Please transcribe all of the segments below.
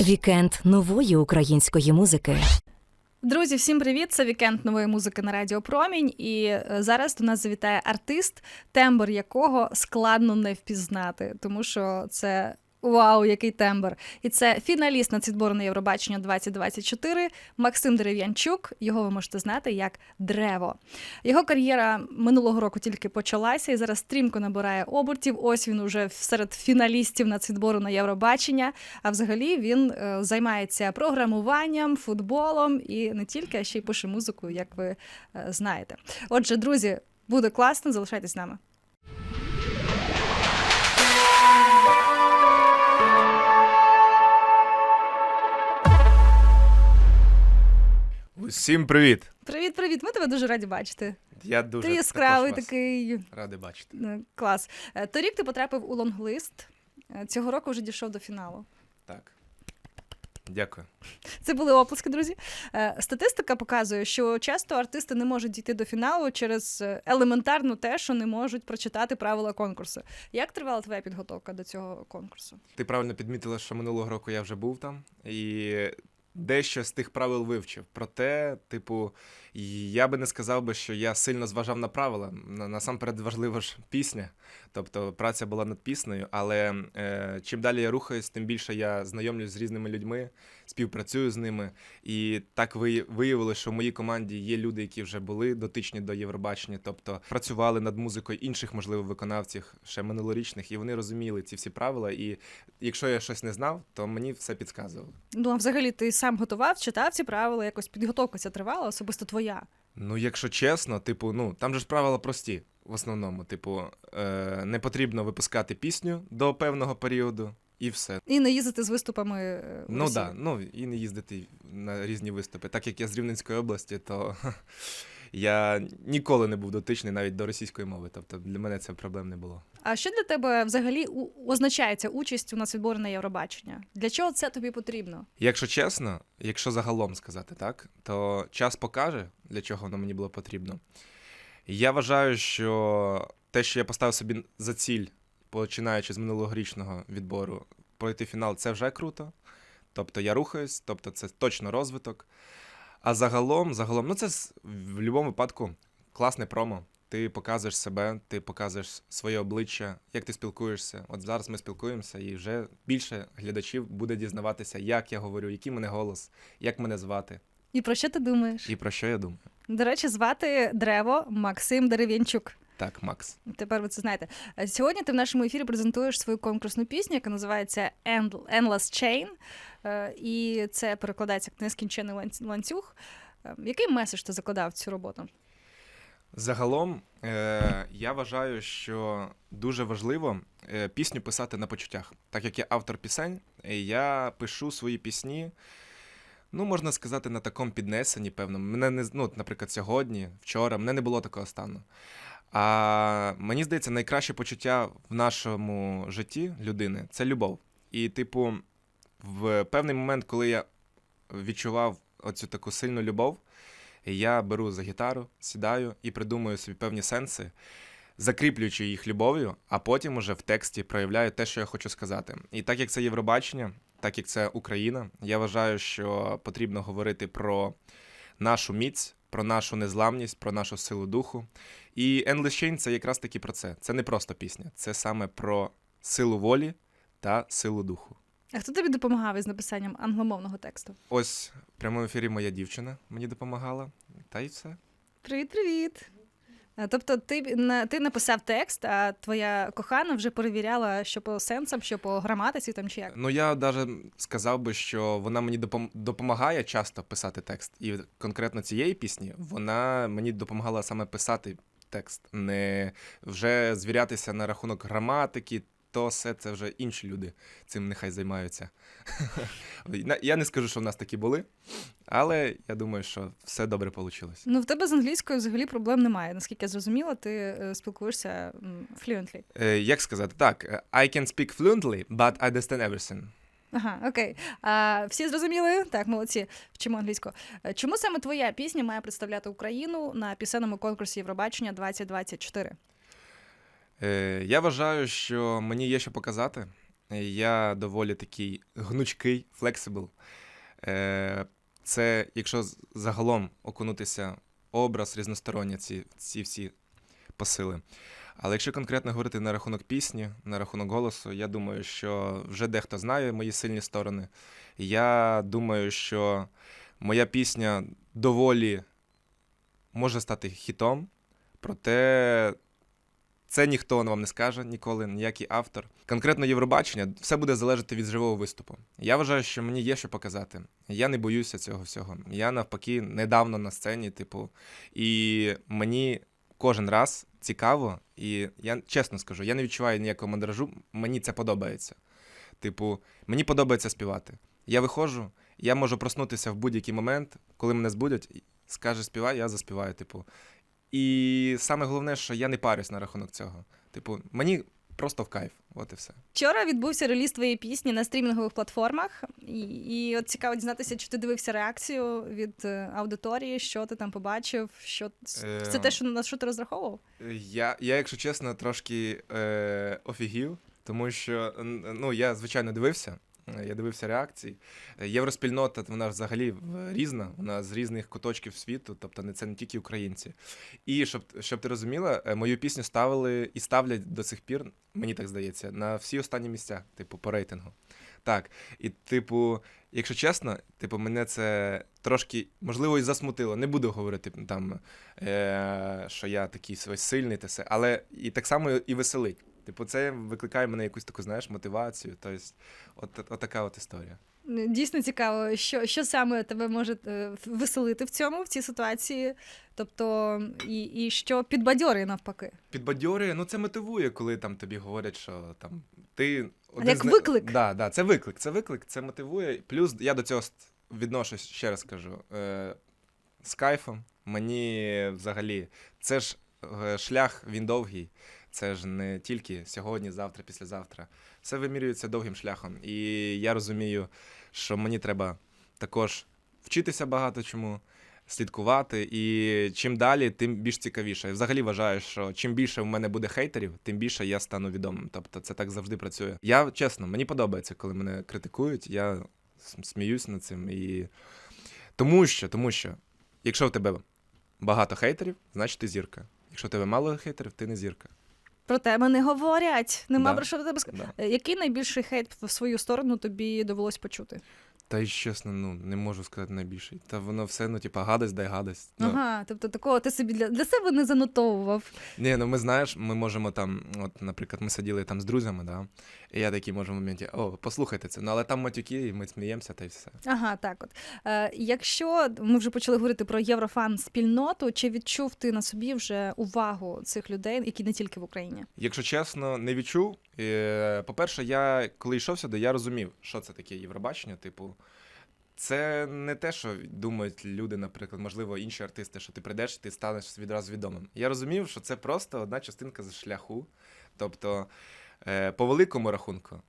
Вікенд нової української музики. Друзі, всім привіт! Це вікенд нової музики на Радіо Промінь. І е, зараз до нас завітає артист, тембр якого складно не впізнати, тому що це. Вау, який тембр! І це фіналіст нацвідбору на Євробачення 2024 Максим Дерев'янчук. Його ви можете знати як Древо. Його кар'єра минулого року тільки почалася і зараз стрімко набирає обертів. Ось він уже серед фіналістів нацвідбору на Євробачення. А взагалі він е, займається програмуванням, футболом і не тільки, а ще й пише музику, як ви е, знаєте. Отже, друзі, буде класно, залишайтесь з нами. Усім привіт! Привіт, привіт! Ми тебе дуже раді бачити. Я дуже ти яскравий також вас такий радий бачити. е, клас. Е, Торік ти потрапив у лонглист. Е, Цього року вже дійшов до фіналу. Так. Дякую. Це були оплески, друзі. Е, Статистика показує, що часто артисти не можуть дійти до фіналу через е, елементарно те, що не можуть прочитати правила конкурсу. Як тривала твоя підготовка до цього конкурсу? Ти правильно підмітила, що минулого року я вже був там і дещо з тих правил вивчив. Проте, типу, я би не сказав би, що я сильно зважав на правила. Насамперед важлива ж пісня. Тобто праця була над піснею, але е, чим далі я рухаюсь, тим більше я знайомлюсь з різними людьми, співпрацюю з ними. І так ви- виявилося, що в моїй команді є люди, які вже були дотичні до Євробачення, тобто працювали над музикою інших, можливо, виконавців ще минулорічних, і вони розуміли ці всі правила. І якщо я щось не знав, то мені все підказували. Ну, а взагалі, ти сам готував, читав ці правила, якось підготовка ця тривала, особисто твоя. Ну, якщо чесно, типу, ну там же ж правила прості. В основному, типу, е, не потрібно випускати пісню до певного періоду, і все. І не їздити з виступами. е, в Ну Росію. да, ну і не їздити на різні виступи. Так як я з Рівненської області, то я ніколи не був дотичний навіть до російської мови. Тобто для мене це проблем не було. А що для тебе взагалі у- означається участь у нацвідборі на Євробачення? Для чого це тобі потрібно? Якщо чесно, якщо загалом сказати так, то час покаже, для чого воно мені було потрібно. Я вважаю, що те, що я поставив собі за ціль, починаючи з минулогорічного відбору, пройти фінал, це вже круто. Тобто я рухаюсь, тобто це точно розвиток. А загалом, загалом, ну це в будь-якому випадку класне промо. Ти показуєш себе, ти показуєш своє обличчя, як ти спілкуєшся. От зараз ми спілкуємося, і вже більше глядачів буде дізнаватися, як я говорю, який мене голос, як мене звати І про що ти думаєш? і про що я думаю. До речі, звати Древо Максим Дерев'янчук. Так, Макс. Тепер ви це знаєте. Е, Сьогодні ти в нашому ефірі презентуєш свою конкурсну пісню, яка називається Endless Chain. Е, І це перекладається як нескінчений ланцюг. Е, Який меседж ти закладав в цю роботу? Загалом, я вважаю, що дуже важливо пісню писати на почуттях. Так як я автор пісень, я пишу свої пісні. Ну, можна сказати, на такому піднесенні, певно. Мене не ну, наприклад, сьогодні, вчора, мене не було такого стану. А мені здається, найкраще почуття в нашому житті людини це любов. І, типу, в певний момент, коли я відчував оцю таку сильну любов, я беру за гітару, сідаю і придумую собі певні сенси, закріплюючи їх любов'ю, а потім уже в тексті проявляю те, що я хочу сказати. І так як це Євробачення, так як це Україна, я вважаю, що потрібно говорити про нашу міць, про нашу незламність, про нашу силу духу. І Endless Chain — це якраз таки про це. Це не просто пісня, це саме про силу волі та силу духу. А хто тобі допомагав із написанням англомовного тексту? Ось в прямому ефірі моя дівчина мені допомагала, та й все. Привіт, привіт. Е, Тобто, ти, на- ти написав текст, а твоя кохана вже перевіряла, що по сенсам, що по граматиці там чи як. Ну я навіть сказав би, що вона мені допом- допомагає часто писати текст. І конкретно цієї пісні вона мені допомагала саме писати текст, не вже звірятися на рахунок граматики. То все це вже інші люди цим нехай займаються. Я не скажу, що в нас такі були, але я думаю, що все добре вийшло. Ну, в тебе з англійською взагалі проблем немає. Наскільки я зрозуміла, ти е, спілкуєшся fluently. Е, як сказати? Так, е, I can speak fluently, but I understand everything. Ага, окей. А, всі зрозуміли? Так, молодці, вчимо англійську. Чому саме твоя пісня має представляти Україну на пісенному конкурсі Євробачення 2024? Е, я вважаю, що мені є що показати. Я доволі такий гнучкий, флексибл. Е, Це, якщо загалом окунутися образ різносторонній, ці, ці всі посили. Але якщо конкретно говорити на рахунок пісні, на рахунок голосу, я думаю, що вже дехто знає мої сильні сторони. Я думаю, що моя пісня доволі може стати хітом, проте це ніхто вам не скаже ніколи, ніякий автор. Конкретно Євробачення, все буде залежати від живого виступу. Я вважаю, що мені є що показати. Я не боюся цього всього. Я навпаки недавно на сцені, типу, і мені кожен раз цікаво, і я чесно скажу, я не відчуваю ніякого мандражу, мені це подобається. Типу, мені подобається співати. Я виходжу, я можу проснутися в будь-який момент, коли мене збудять, скаже співай, я заспіваю. Типу. І саме головне, що я не парюсь на рахунок цього. Типу, мені просто в кайф, от і все. Вчора відбувся реліз твоєї пісні на стрімінгових платформах, і, і от цікаво дізнатися, чи ти дивився реакцію від е, аудиторії, що ти там побачив, що Е, це те, що на що ти розраховував? Я, я якщо чесно, трошки е, офігів, тому що ну, я, звичайно, дивився. Е, Я дивився реакції. Е, Євроспільнота, вона взагалі різна, вона з різних куточків світу, тобто не це не тільки українці. І щоб, щоб ти розуміла, е, мою пісню ставили і ставлять до сих пір, мені так здається, на всі останні місця, типу, по рейтингу. Так. І, типу, якщо чесно, типу, мене це трошки, можливо, і засмутило. Не буду говорити там, е, що я такий сильний та все, але і так само і веселить. Типу, це викликає мене якусь таку, знаєш, мотивацію. Тобто, от, от така от історія. Дійсно цікаво, що, що саме тебе може е, веселити в цьому, в цій ситуації. Тобто, і, і що підбадьорює навпаки. Підбадьорює, ну це мотивує, коли там тобі говорять, що там ти один Як з виклик. Да, да, це виклик, це виклик, це мотивує. Плюс я до цього відношусь, ще раз кажу, е, з кайфом. Мені взагалі, це ж е, шлях він довгий. Це ж не тільки сьогодні, завтра, післязавтра. Все вимірюється довгим шляхом. І я розумію, що мені треба також вчитися багато чому, слідкувати. І чим далі, тим більш цікавіше. Я взагалі вважаю, що чим більше в мене буде хейтерів, тим більше я стану відомим. Тобто це так завжди працює. Я чесно, мені подобається, коли мене критикують. Я сміюсь над цим. І... Тому що, тому що, якщо в тебе багато хейтерів, значить ти зірка. Якщо в тебе мало хейтерів, ти не зірка. Про тебе не говорять. Нема Да. про що тебе сказати. Да. Який найбільший хейт в свою сторону тобі довелось почути? Та й чесно, ну не можу сказати найбільший. Та воно все, ну, типа, гадость, дай гадость. Ну, Ага, тобто такого ти собі для, для себе не занотовував. Ні, ну ми знаєш, ми можемо там, от, наприклад, ми сиділи там з друзями, да, і я такий можу в моменті, о, послухайте це. Ну, але там матюки, і ми сміємося, та й все. Ага, так от. Е, якщо ми вже почали говорити про єврофан спільноту, чи відчув ти на собі вже увагу цих людей, які не тільки в Україні? Якщо чесно, не відчув. Е, По-перше, я коли йшов сюди, я розумів, що це таке Євробачення. Типу, це не те, що думають люди, наприклад, можливо, інші артисти, що ти прийдеш і ти станеш відразу відомим. Я розумів, що це просто одна частинка з шляху. Тобто, е, по великому рахунку,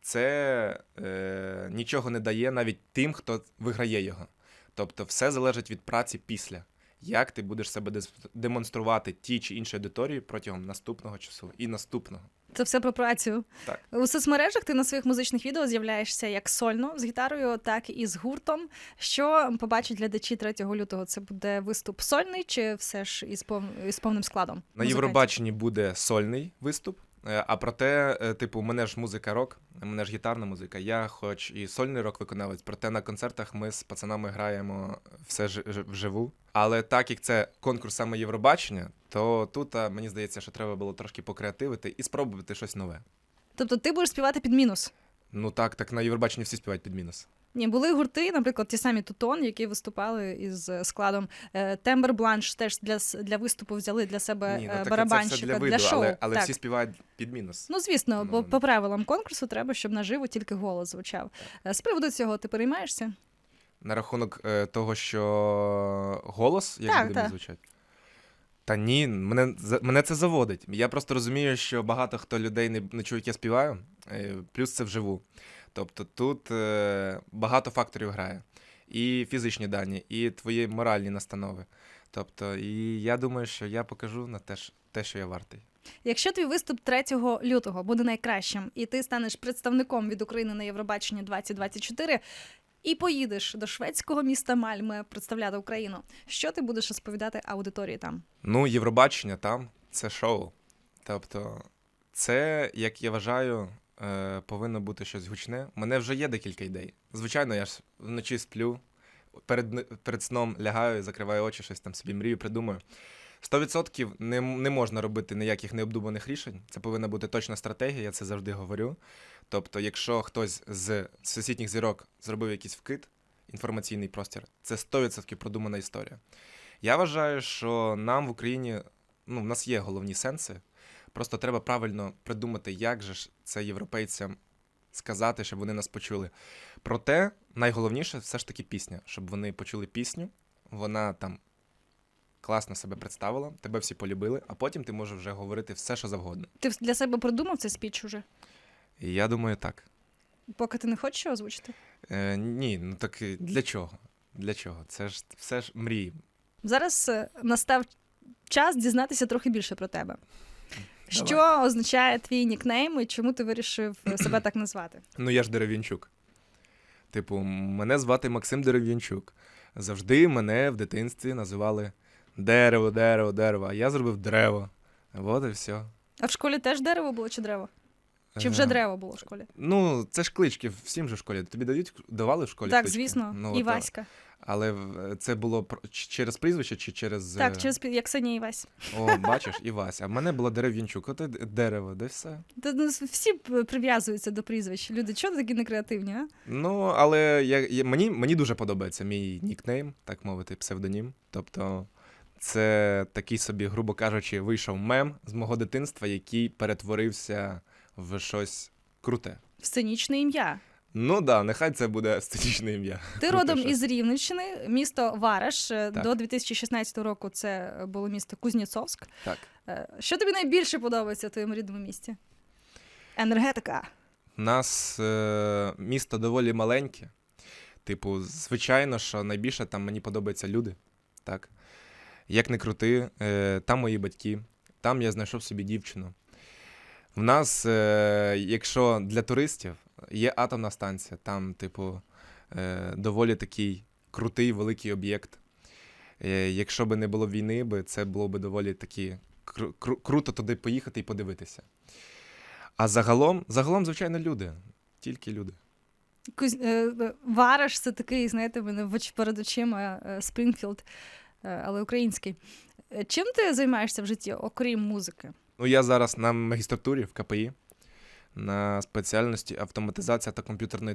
це е, нічого не дає навіть тим, хто виграє його. Тобто, все залежить від праці після. Як ти будеш себе демонструвати тій чи іншій аудиторії протягом наступного часу і наступного. Це все про працю. Так. У соцмережах ти на своїх музичних відео з'являєшся як сольно з гітарою, так і з гуртом. Що побачать глядачі 3 лютого? Це буде виступ сольний чи все ж із, пов... із повним складом? На? Євробаченні буде сольний виступ. Е, А проте, е, типу, у мене ж музика рок, мене ж гітарна музика. Я хоч і сольний рок-виконавець, проте на концертах ми з пацанами граємо все ж- ж- вживу. Але так як це конкурс саме Євробачення, то тут мені здається, що треба було трошки покреативити і спробувати щось нове. Тобто ти будеш співати під мінус. Ну так, так на Євробаченні всі співають під мінус. Ні, були гурти, наприклад, ті самі Тутон, які виступали із е, складом е, Тембер Бланш, теж для, для виступу взяли для себе Ні, е, ну так це барабанщика для виду, шоу. але, але так. всі співають під мінус. Ну, звісно, бо Ну, по правилам конкурсу треба, щоб наживо тільки голос звучав. Е, З приводу цього ти переймаєшся? На рахунок е, того, що голос як Так, буде так. звучати. Та ні, мене, мене це заводить. Я просто розумію, що багато хто людей не, не чує, як я співаю, е, плюс це вживу. Тобто тут е, багато факторів грає. І фізичні дані, і твої моральні настанови. Тобто, і я думаю, що я покажу на те, те що я вартий. Якщо твій виступ 3 лютого буде найкращим, і ти станеш представником від України на Євробаченні 2024 і поїдеш до шведського міста Мальме представляти Україну, що ти будеш розповідати аудиторії там? Ну, Євробачення там це шоу. Тобто, це, як я вважаю, е, повинно бути щось гучне. У мене вже є декілька ідей. Звичайно, я ж вночі сплю, перед, перед сном лягаю, закриваю очі, щось там собі мрію, придумаю. 100% не, не можна робити ніяких необдуманих рішень. Це повинна бути точна стратегія, я це завжди говорю. Тобто, якщо хтось з всесвітніх зірок зробив якийсь вкид, інформаційний простір, це 100% продумана історія. Я вважаю, що нам в Україні ну, в нас є головні сенси. Просто треба правильно придумати, як же ж це європейцям сказати, щоб вони нас почули. Проте найголовніше все ж таки пісня, щоб вони почули пісню, вона там класно себе представила, тебе всі полюбили, а потім ти можеш вже говорити все, що завгодно. Ти для себе придумав цей спіч уже? Я думаю, так. Поки ти не хочеш його озвучити? Е, ні, ну так для чого? Для чого? Це ж все ж мрії. Зараз е, настав час дізнатися трохи більше про тебе. Що означає твій нікнейм і чому ти вирішив е, себе так назвати? Ну, я ж Дерев'янчук. Типу, мене звати Максим Дерев'янчук. Завжди мене в дитинстві називали дерево, дерево, дерево. А я зробив дерево. От і все. А в школі теж дерево було чи древо? Чи вже Е, дерево було в школі? Ну, це ж клички всім же в школі. Тобі дають давали в школі? так, клички? звісно, Ну, і от, Васька. Але це було через прізвище чи через. Так, е, через як Ксенія і Вась. О, бачиш, і Вася. А в мене було Дерев'янчук. От дерево, де все. Та, ну, всі прив'язуються до прізвищ. Люди, чого такі некреативні, а? Ну, але я, я, мені, мені дуже подобається мій нікнейм, так мовити, псевдонім. Тобто, це такий собі, грубо кажучи, вийшов мем з мого дитинства, який перетворився в щось круте. Сценічне ім'я. Ну да, нехай це буде статічне ім'я. Ти родом із Рівненщини, місто Вараш. Е, Так. До 2016 року це було місто Кузнєцовськ. Так. Е, Що тобі найбільше подобається в твоєму рідному місті? Енергетика. У нас е, місто доволі маленьке. Типу, звичайно, що найбільше там мені подобаються люди. Так? Як не крути, е, там мої батьки, там я знайшов собі дівчину. В нас, е, якщо для туристів, є атомна станція, там, типу, е, доволі такий крутий великий об'єкт. Е, якщо би не було війни, би, це було б доволі такі кру- кру- круто туди поїхати і подивитися. А загалом, загалом, звичайно, люди. Тільки люди. Куз... е, Вараш це такий, знаєте, мене перед очима Спрінгфілд, але український. Чим ти займаєшся в житті, окрім музики? Ну, я зараз на магістратурі в КПІ на спеціальності автоматизація та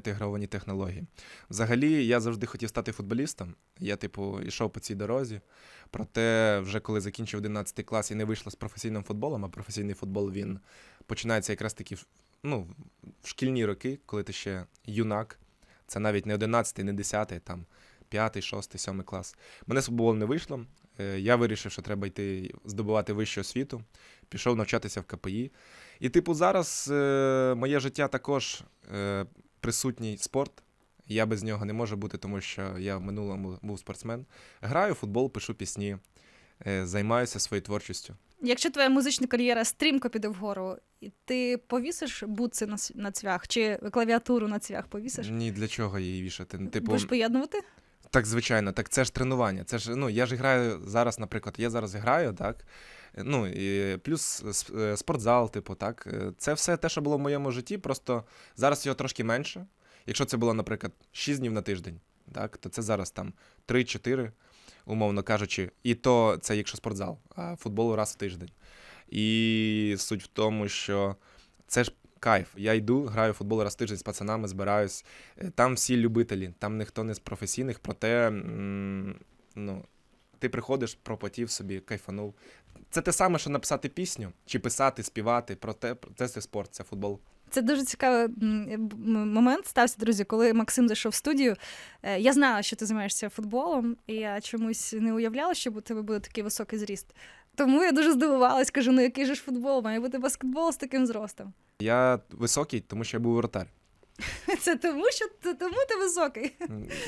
ігровані технології. Взагалі, я завжди хотів стати футболістом. Я, типу, йшов по цій дорозі. Проте, вже коли закінчив 11 клас і не вийшло з професійним футболом, а професійний футбол він починається якраз таки ну, в шкільні роки, коли ти ще юнак. Це навіть не 11, не 10, там 5, 6, 7 клас. Мене з футболом не вийшло. Е, Я вирішив, що треба йти здобувати вищу освіту. Пішов навчатися в КПІ. І, типу, зараз е, моє життя також е, присутній спорт. Я без нього не можу бути, тому що я в минулому був спортсмен. Граю в футбол, пишу пісні, е, займаюся своєю творчістю. Якщо твоя музична кар'єра стрімко піде вгору, і ти повісиш бутси на, с- на цвях чи клавіатуру на цвях повісиш? Ні, для чого її вішати? Ну, Типу, Будеш поєднувати? Так, звичайно, так це ж тренування. Це ж ну я ж граю зараз, наприклад, я зараз граю, так. Ну і плюс е, спортзал, типу, так. Е, Це все те, що було в моєму житті, просто зараз його трошки менше. Якщо це було, наприклад, 6 днів на тиждень, так, то це зараз там 3-4, умовно кажучи, і то це якщо спортзал, а футбол раз в тиждень. І суть в тому, що це ж кайф. Я йду, граю в футбол раз тиждень з пацанами, збираюсь. Е, Там всі любителі, там ніхто не з професійних, проте ну, ти приходиш, пропотів собі, кайфанув. Це те саме, що написати пісню, чи писати, співати, проте це, спорт, це футбол. Це дуже цікавий момент стався, друзі, коли Максим зайшов в студію. Е, Я знала, що ти займаєшся футболом, і я чомусь не уявляла, що у тебе буде такий високий зріст. Тому я дуже здивувалась, кажу, ну який же ж футбол, має бути баскетбол з таким зростом. Я високий, тому що я був воротар. Це тому, що тому ти високий.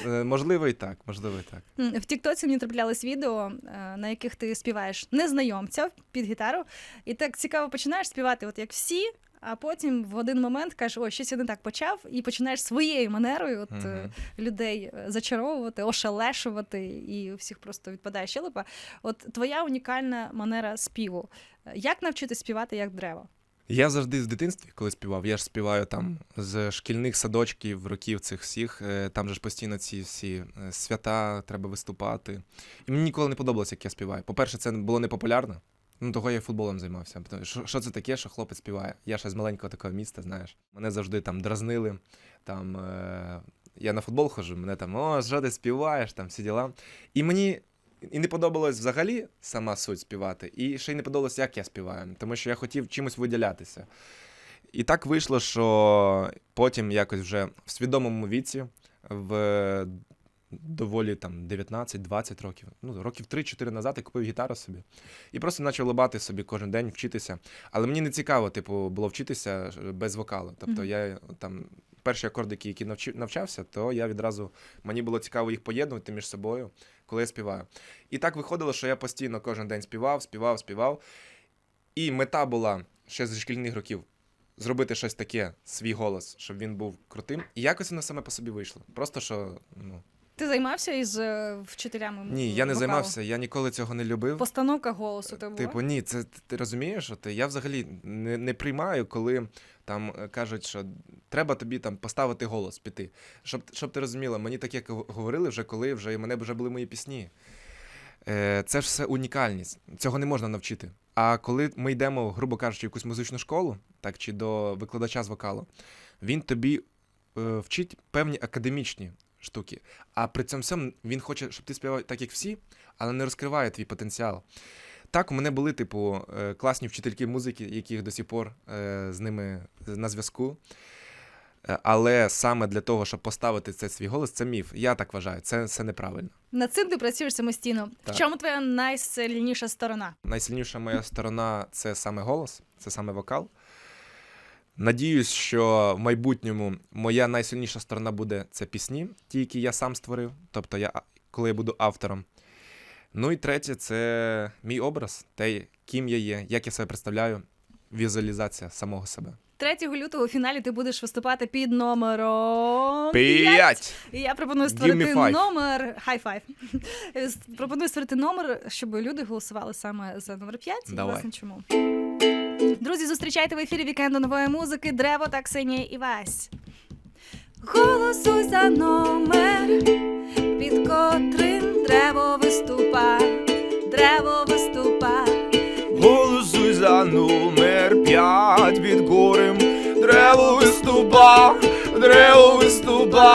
Е, Можливо, і так, можливо, і так. М, В Тіктоці мені траплялись відео, е, на яких ти співаєш незнайомця під гітару, і так цікаво починаєш співати, от як всі. А потім в один момент кажеш, ой, щось я не так почав, і починаєш своєю манерою от, е, Мгм. людей е, зачаровувати, ошелешувати, і у всіх просто відпадає щелепа. От твоя унікальна манера співу. Е, Як навчитись співати як дерево? Я завжди в дитинстві, коли співав, я ж співаю там з шкільних садочків, років цих всіх. е, Там же ж постійно ці всі е, свята, треба виступати. І мені ніколи не подобалося, як я співаю. По-перше, це було непопулярно. Ну, того я футболом займався. Що, що це таке, що хлопець співає? Я ще з маленького такого міста, знаєш. Мене завжди там дразнили. Там, е, я на футбол ходжу, мене там, о, що ти співаєш, там всі діла. І мені і не подобалось взагалі сама суть співати, і ще й не подобалось, як я співаю, тому що я хотів чимось виділятися. І так вийшло, що потім якось вже в свідомому віці, в доволі там 19-20 років, ну, років 3-4 назад я купив гітару собі. І просто почав лобати собі кожен день, вчитися. Але мені не цікаво, типу, було вчитися без вокалу. Тобто я там перші акордики, які навчався, то я відразу мені було цікаво їх поєднувати між собою, коли я співаю. І так виходило, що я постійно кожен день співав, співав, співав. І мета була ще зі шкільних років зробити щось таке, свій голос, щоб він був крутим. І якось воно саме по собі вийшло. Просто що, ну. Ти займався із е, вчителями? Ні, я не вокалу? займався, я ніколи цього не любив. Постановка голосу тебе. Типу, ні, це ти- розумієш, от я взагалі не, не приймаю, коли там е, кажуть, що треба тобі там поставити голос, піти. Щоб, щоб ти розуміла, мені таке г- говорили вже, коли вже і мене вже були мої пісні. Е, це ж все унікальність. Цього не можна навчити. А коли ми йдемо, грубо кажучи, в якусь музичну школу, так чи до викладача з вокалу, він тобі е, вчить певні академічні штуки. А при цьому всьому він хоче, щоб ти співав так, як всі, але не розкриває твій потенціал. Так, у мене були, типу, е, класні вчительки музики, яких до сих пор е, з ними на зв'язку. Е, Але саме для того, щоб поставити цей свій голос, це міф. Я так вважаю, це, це неправильно. Над цим ти працюєш самостійно. Так. В чому твоя найсильніша сторона? Найсильніша моя сторона це саме голос, це саме вокал. Надіюсь, що в майбутньому моя найсильніша сторона буде це пісні, ті, які я сам створив, тобто я, коли я буду автором. Ну і третє, це мій образ, те, ким я є, як я себе представляю, візуалізація самого себе. 3 лютого у фіналі ти будеш виступати під номером П'ять! І я пропоную створити five. номер. Хай файв. пропоную створити номер, щоб люди голосували саме за номер 5. І власне чому. Друзі, зустрічайте в ефірі вікенду нової музики Древо та Ксенія Івась. Голосуй за номер, під котрим древо виступа, древо виступа. Голосуй за номер п'ять під горем, древо виступа, древо виступа.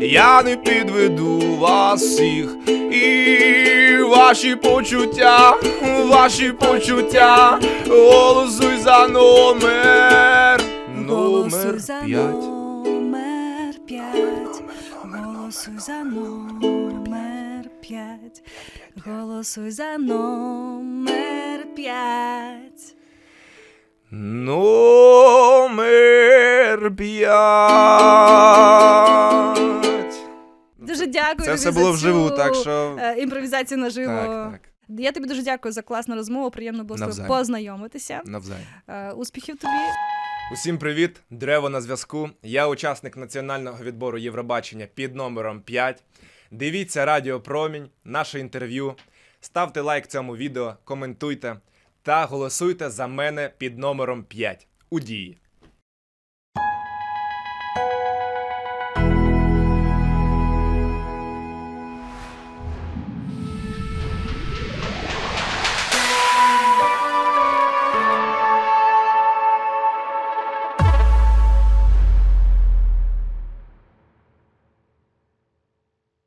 Я не підведу вас всіх і ваші почуття, ваші почуття. Голосуй за номер, Голосуй номер за п'ять. номер 5. Голосуй за номер 5. Голосуй за номер 5. Номер п'ять. Дякую. Це все було вживу, так що. е, Імпровізацію наживо. Так, так. Я тобі дуже дякую за класну розмову. Приємно було з тобою познайомитися. Навзаєм. Е, Успіхів тобі. Усім привіт! Древо на зв'язку. Я учасник національного відбору Євробачення під номером 5. Дивіться Радіо Промінь, наше інтерв'ю. Ставте лайк цьому відео, коментуйте та голосуйте за мене під номером 5. У дії.